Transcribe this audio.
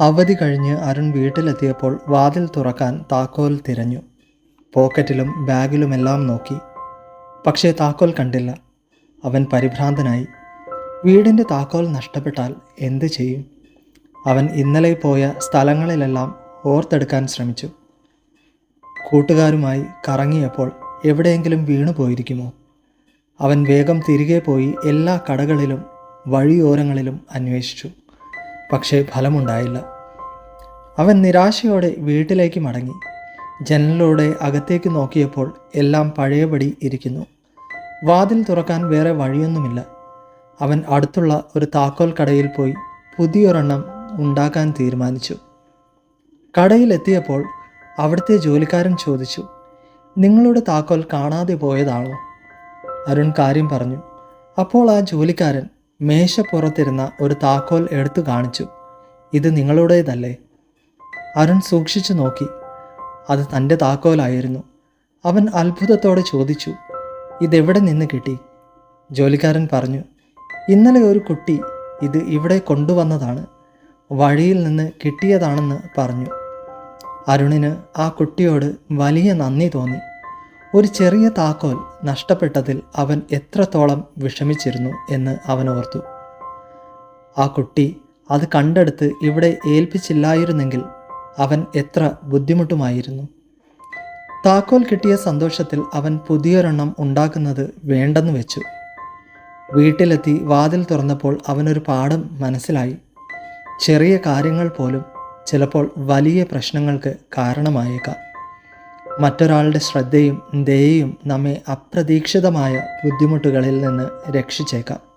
അവധി കഴിഞ്ഞ് അരുൺ വീട്ടിലെത്തിയപ്പോൾ വാതിൽ തുറക്കാൻ താക്കോൽ തിരഞ്ഞു. പോക്കറ്റിലും ബാഗിലുമെല്ലാം നോക്കി. പക്ഷേ താക്കോൽ കണ്ടില്ല. അവൻ പരിഭ്രാന്തനായി. വീടിന്റെ താക്കോൽ നഷ്ടപ്പെട്ടാൽ എന്ത് ചെയ്യും? അവൻ ഇന്നലെ പോയ സ്ഥലങ്ങളിലെല്ലാം ഓർത്തെടുക്കാൻ ശ്രമിച്ചു. കൂട്ടുകാരുമായി കറങ്ങിയപ്പോൾ എവിടെയെങ്കിലും വീണു പോയിരിക്കുമോ? അവൻ വേഗം തിരികെ പോയി എല്ലാ കടകളിലും വഴിയോരങ്ങളിലും അന്വേഷിച്ചു. പക്ഷേ ഫലമുണ്ടായില്ല. അവൻ നിരാശയോടെ വീട്ടിലേക്ക് മടങ്ങി. ജനലിലൂടെ അകത്തേക്ക് നോക്കിയപ്പോൾ എല്ലാം പഴയപടി ഇരിക്കുന്നു. വാതിൽ തുറക്കാൻ വേറെ വഴിയൊന്നുമില്ല. അവൻ അടുത്തുള്ള ഒരു താക്കോൽ കടയിൽ പോയി പുതിയൊരെണ്ണം ഉണ്ടാക്കാൻ തീരുമാനിച്ചു. കടയിലെത്തിയപ്പോൾ അവിടുത്തെ ജോലിക്കാരൻ ചോദിച്ചു നിങ്ങളുടെ താക്കോൽ കാണാതെ പോയതാണോ? അരുൺ കാര്യം പറഞ്ഞു. അപ്പോൾ ആ ജോലിക്കാരൻ മേശപ്പുറത്തിരുന്ന ഒരു താക്കോൽ എടുത്തു കാണിച്ചു. ഇത് നിങ്ങളുടേതല്ലേ? അരുൺ സൂക്ഷിച്ചു നോക്കി. അത് തന്റെ താക്കോലായിരുന്നു. അവൻ അത്ഭുതത്തോടെ ചോദിച്ചു ഇതെവിടെ നിന്ന് കിട്ടി? ജോലിക്കാരൻ പറഞ്ഞു ഇന്നലെ ഒരു കുട്ടി ഇത് ഇവിടെ കൊണ്ടുവന്നതാണ്. വഴിയിൽ നിന്ന് കിട്ടിയതാണെന്ന് പറഞ്ഞു. അരുണിന് ആ കുട്ടിയോട് വലിയ നന്ദി തോന്നി. ഒരു ചെറിയ താക്കോൽ നഷ്ടപ്പെട്ടതിൽ അവൻ എത്രത്തോളം വിഷമിച്ചിരുന്നു എന്ന് അവൻ ഓർത്തു. ആ കുട്ടി അത് കണ്ടെടുത്ത് ഇവിടെ ഏൽപ്പിച്ചില്ലായിരുന്നെങ്കിൽ അവൻ എത്ര ബുദ്ധിമുട്ടുമായിരുന്നു. താക്കോൽ കിട്ടിയ സന്തോഷത്തിൽ അവൻ പുതിയൊരെണ്ണം ഉണ്ടാക്കുന്നത് വേണ്ടെന്ന് വെച്ചു. വീട്ടിലെത്തി വാതിൽ തുറന്നപ്പോൾ അവനൊരു പാഠം മനസ്സിലായി. ചെറിയ കാര്യങ്ങൾ പോലും ചിലപ്പോൾ വലിയ പ്രശ്നങ്ങൾക്ക് കാരണമായേക്കാം. മറ്റൊരാളുടെ ശ്രദ്ധയും ദയയും നമ്മെ അപ്രതീക്ഷിതമായ ബുദ്ധിമുട്ടുകളിൽ നിന്ന് രക്ഷിച്ചേക്കാം.